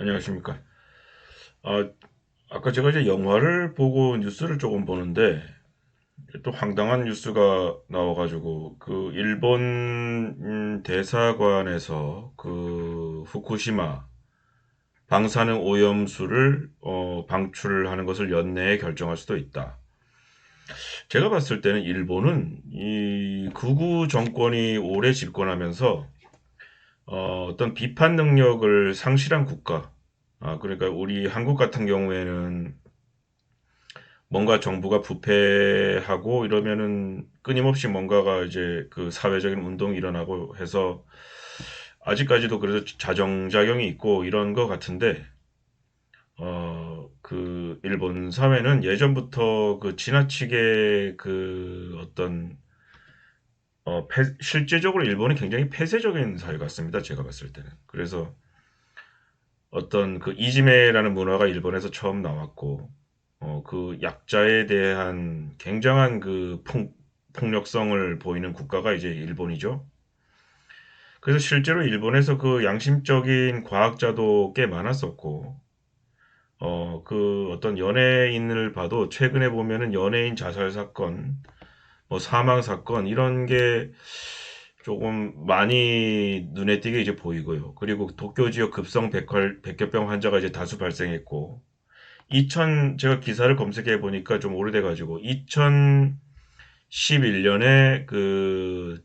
안녕하십니까. 아, 아까 제가 이제 영화를 보고 뉴스를 조금 보는데 또 황당한 뉴스가 나와가지고 그 일본 음, 대사관에서 그 후쿠시마 방사능 오염수를 어, 방출하는 것을 연내에 결정할 수도 있다. 제가 봤을 때는 일본은 이 극우 정권이 오래 집권하면서 어, 어떤 비판 능력을 상실한 국가, 아, 그러니까 우리 한국 같은 경우에는 뭔가 정부가 부패하고 이러면은 끊임없이 뭔가가 이제 그 사회적인 운동이 일어나고 해서 아직까지도 그래서 자정작용이 있고 이런 것 같은데, 어, 그 일본 사회는 예전부터 그 지나치게 그 어떤 어, 폐- 실제적으로 일본은 굉장히 폐쇄적인 사회 같습니다. 제가 봤을 때는. 그래서 어떤 그 이지메라는 문화가 일본에서 처음 나왔고, 어, 그 약자에 대한 굉장한 그 폭, 폭력성을 보이는 국가가 이제 일본이죠. 그래서 실제로 일본에서 그 양심적인 과학자도 꽤 많았었고, 어, 그 어떤 연예인을 봐도 최근에 보면은 연예인 자살 사건, 뭐 사망 사건 이런 게 조금 많이 눈에 띄게 이제 보이고요. 그리고 도쿄 지역 급성 백혈, 백혈병 환자가 이제 다수 발생했고, 2000 제가 기사를 검색해 보니까 좀 오래돼 가지고 2011년에 그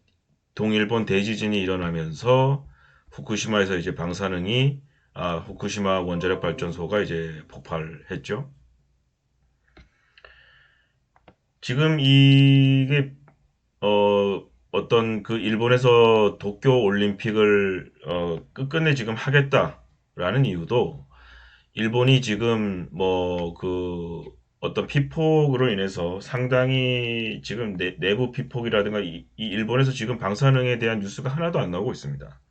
동일본 대지진이 일어나면서 후쿠시마에서 이제 방사능이 아, 후쿠시마 원자력 발전소가 이제 폭발했죠. 지금 이게 어 어떤 그 일본에서 도쿄 올림픽을 어 끝끝내 지금 하겠다라는 이유도 일본이 지금 뭐 그 어떤 피폭으로 인해서 상당히 지금 내, 내부 피폭이라든가 이, 이 일본에서 지금 방사능에 대한 뉴스가 하나도 안 나오고 있습니다.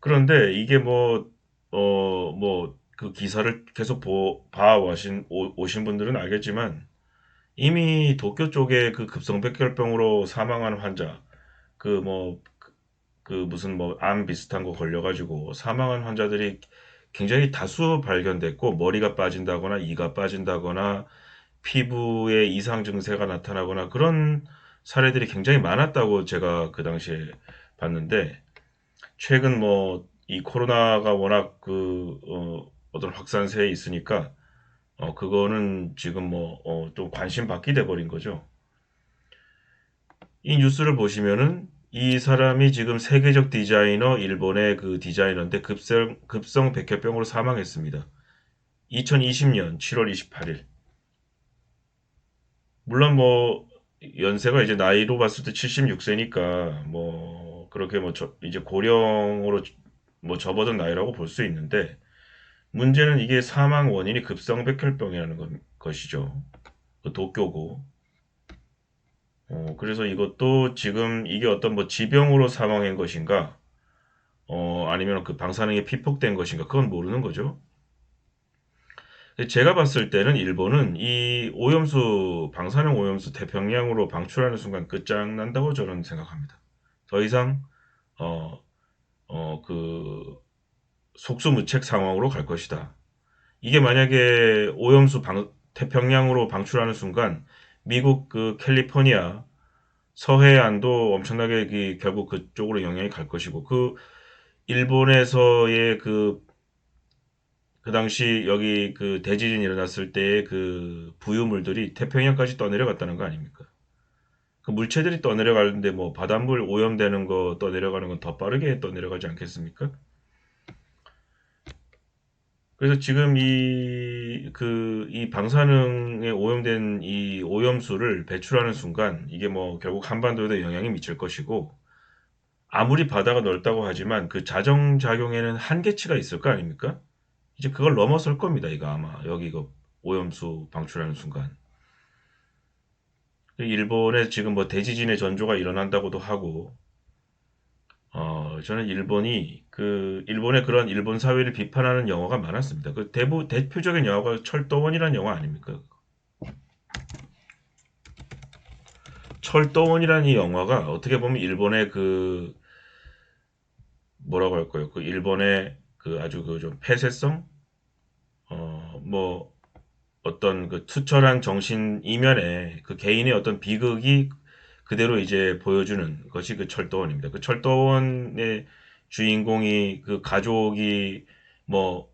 그런데 이게 뭐 어 뭐 그 기사를 계속 보, 봐 오신 오- 오신 분들은 알겠지만 이미 도쿄 쪽에 그 급성 백혈병으로 사망한 환자 그 뭐 그 무슨 뭐 암 비슷한 거 걸려가지고 사망한 환자들이 굉장히 다수 발견됐고 머리가 빠진다거나 이가 빠진다거나 피부에 이상 증세가 나타나거나 그런 사례들이 굉장히 많았다고 제가 그 당시에 봤는데 최근 뭐 이 코로나가 워낙 그 어, 어떤 확산세에 있으니까 어 그거는 지금 뭐 어, 좀 관심 받게 돼 버린 거죠. 이 뉴스를 보시면은 이 사람이 지금 세계적 디자이너 일본의 그 디자이너인데 급성 급성 백혈병으로 사망했습니다. 2020년 7월 28일. 물론 뭐 연세가 이제 나이로 봤을 때 76세니까 뭐 그렇게 뭐 저- 이제 고령으로 뭐 접어든 나이라고 볼 수 있는데 문제는 이게 사망 원인이 급성백혈병이라는 것- 것이죠. 그 도쿄고. 어, 그래서 이것도 지금 이게 어떤 뭐 지병으로 사망한 것인가, 어, 아니면 그 방사능에 피폭된 것인가, 그건 모르는 거죠. 제가 봤을 때는 일본은 이 오염수, 방사능 오염수 태평양으로 방출하는 순간 끝장난다고 저는 생각합니다. 더 이상, 어, 어, 그, 속수무책 상황으로 갈 것이다. 이게 만약에 오염수 방, 태평양으로 방출하는 순간 미국 그 캘리포니아 서해안도 엄청나게 그 결국 그쪽으로 영향이 갈 것이고 그 일본에서의 그, 그 당시 여기 그 대지진 일어났을 때의 그 부유물들이 태평양까지 떠내려갔다는 거 아닙니까? 그 물체들이 떠내려가는데 뭐 바닷물 오염되는 거 떠내려가는 건 더 빠르게 떠내려가지 않겠습니까? 그래서 지금 이, 그, 이 방사능에 오염된 이 오염수를 배출하는 순간 이게 뭐 결국 한반도에도 영향이 미칠 것이고 아무리 바다가 넓다고 하지만 그 자정작용에는 한계치가 있을 거 아닙니까? 이제 그걸 넘어설 겁니다. 이거 아마 여기 이거 오염수 방출하는 순간. 일본에 지금 뭐 대지진의 전조가 일어난다고도 하고 어, 저는 일본이 그 일본의 그런 일본 사회를 비판하는 영화가 많았습니다. 그 대부 대표적인 영화가 철도원이라는 영화 아닙니까? 철도원이라는 이 영화가 어떻게 보면 일본의 그 뭐라고 할까요? 그 일본의 그그 아주 그 좀 폐쇄성 어 뭐 어떤 그 투철한 정신 이면에 그 개인의 어떤 비극이 그대로 이제 보여주는 것이 그 철도원입니다. 그 철도원의 주인공이 그 가족이 뭐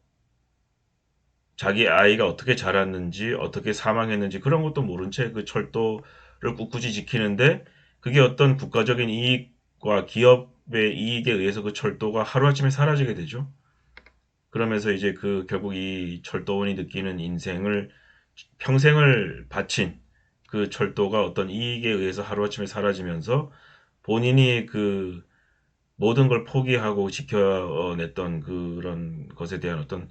자기 아이가 어떻게 자랐는지 어떻게 사망했는지 그런 것도 모른 채 그 철도를 꿋꿋이 지키는데 그게 어떤 국가적인 이익과 기업의 이익에 의해서 그 철도가 하루아침에 사라지게 되죠. 그러면서 이제 그 결국 이 철도원이 느끼는 인생을 평생을 바친 그 철도가 어떤 이익에 의해서 하루아침에 사라지면서 본인이 그 모든 걸 포기하고 지켜냈던 그런 것에 대한 어떤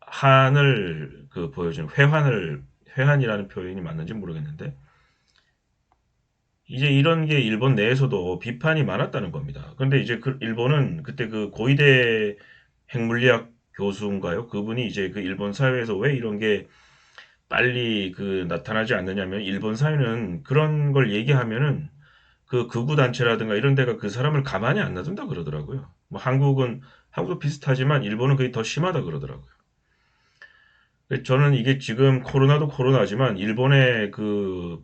한을 그 보여주는 회환을 회한이라는 표현이 맞는지 모르겠는데 이제 이런 게 일본 내에서도 비판이 많았다는 겁니다. 그런데 이제 그 일본은 그때 그 고이대 핵물리학 교수인가요? 그분이 이제 그 일본 사회에서 왜 이런 게 빨리 그 나타나지 않느냐면 일본 사회는 그런 걸 얘기하면은 그 극우 단체라든가 이런 데가 그 사람을 가만히 안 놔둔다 그러더라고요. 뭐 한국은 한국도 비슷하지만 일본은 그게 더 심하다 그러더라고요. 저는 이게 지금 코로나도 코로나지만 일본의 그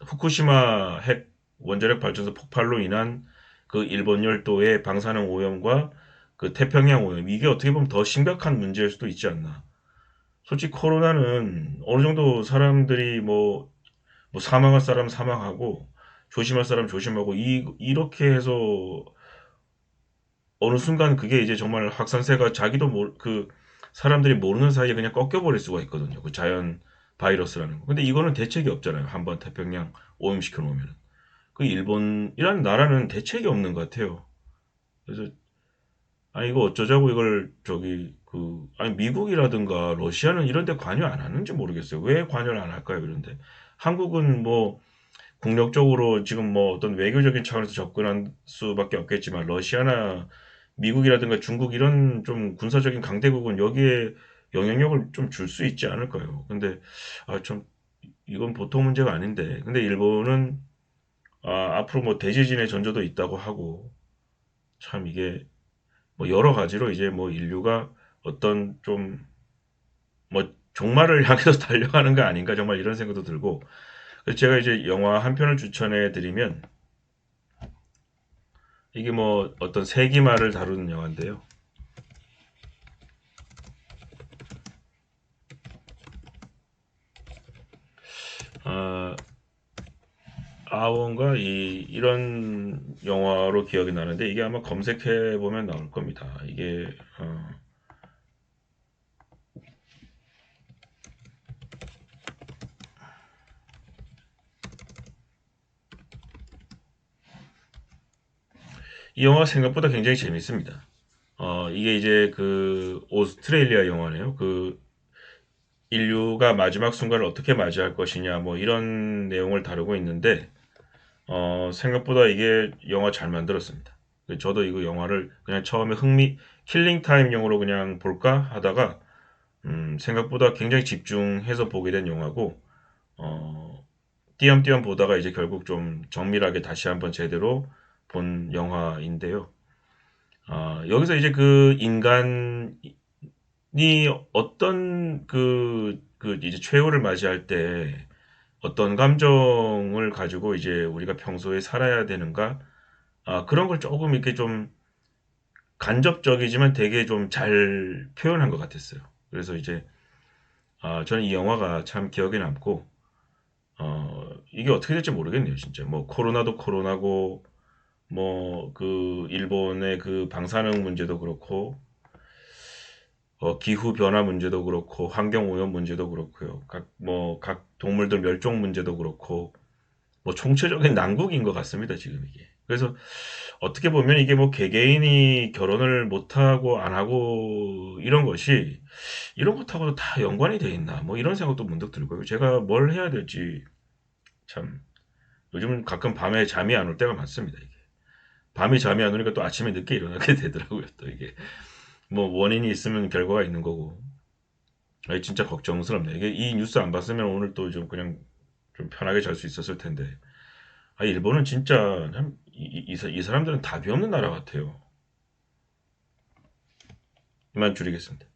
후쿠시마 핵 원자력 발전소 폭발로 인한 그 일본 열도의 방사능 오염과 그 태평양 오염 이게 어떻게 보면 더 심각한 문제일 수도 있지 않나. 솔직히 코로나는 어느 정도 사람들이 뭐, 뭐 사망할 사람 사망하고 조심할 사람 조심하고 이 이렇게 해서 어느 순간 그게 이제 정말 확산세가 자기도 모르 그 사람들이 모르는 사이에 그냥 꺾여버릴 수가 있거든요. 그 자연 바이러스라는 거. 근데 이거는 대책이 없잖아요. 한번 태평양 오염시켜 놓으면. 그 일본이라는 나라는 대책이 없는 것 같아요. 그래서 아 이거 어쩌자고 이걸 저기 그 아니 미국이라든가 러시아는 이런 데 관여 안 하는지 모르겠어요. 왜 관여를 안 할까요? 이런데 한국은 뭐 국력적으로 지금 뭐 어떤 외교적인 차원에서 접근할 수밖에 없겠지만 러시아나 미국이라든가 중국 이런 좀 군사적인 강대국은 여기에 영향력을 좀 줄 수 있지 않을까요? 근데 아 좀 이건 보통 문제가 아닌데 근데 일본은 아 앞으로 뭐 대지진의 전조도 있다고 하고 참 이게 뭐 여러 가지로 이제 뭐 인류가 어떤 좀 뭐 종말을 향해서 달려가는 거 아닌가 정말 이런 생각도 들고 제가 이제 영화 한 편을 추천해 드리면 이게 뭐 어떤 세기말을 다루는 영화인데요. 아, 아원과 이 이런 영화로 기억이 나는데 이게 아마 검색해 보면 나올 겁니다. 이게 어, 이 영화가 생각보다 굉장히 재밌습니다. 어, 이게 이제 그 오스트레일리아 영화네요. 그 인류가 마지막 순간을 어떻게 맞이할 것이냐 뭐 이런 내용을 다루고 있는데 어, 생각보다 이게 영화 잘 만들었습니다. 저도 이거 영화를 그냥 처음에 흥미 킬링 타임용으로 그냥 볼까 하다가 음, 생각보다 굉장히 집중해서 보게 된 영화고 어, 띄엄띄엄 보다가 이제 결국 좀 정밀하게 다시 한번 제대로 본 영화인데요. 아, 여기서 이제 그 인간이 어떤 그, 그 이제 최후를 맞이할 때 어떤 감정을 가지고 이제 우리가 평소에 살아야 되는가? 아, 그런 걸 조금 이렇게 좀 간접적이지만 되게 좀 잘 표현한 것 같았어요. 그래서 이제 아, 저는 이 영화가 참 기억에 남고 어, 이게 어떻게 될지 모르겠네요, 진짜. 뭐 코로나도 코로나고 뭐 그 일본의 그 방사능 문제도 그렇고 어, 기후 변화 문제도 그렇고 환경 오염 문제도 그렇고요. 각 뭐 각 동물들 멸종 문제도 그렇고 뭐 총체적인 난국인 것 같습니다, 지금 이게. 그래서 어떻게 보면 이게 뭐 개개인이 결혼을 못하고 안 하고 이런 것이 이런 것하고도 다 연관이 돼 있나 뭐 이런 생각도 문득 들고요. 제가 뭘 해야 될지 참 요즘 가끔 밤에 잠이 안 올 때가 많습니다. 밤에 잠이 안 오니까 또 아침에 늦게 일어나게 되더라고요, 또 이게. 뭐 원인이 있으면 결과가 있는 거고. 아 진짜 걱정스럽네. 이게 이 뉴스 안 봤으면 오늘 또 좀 그냥 좀 편하게 잘 수 있었을 텐데. 아, 일본은 진짜 참 이, 이, 이 사람들은 답이 없는 나라 같아요. 이만 줄이겠습니다.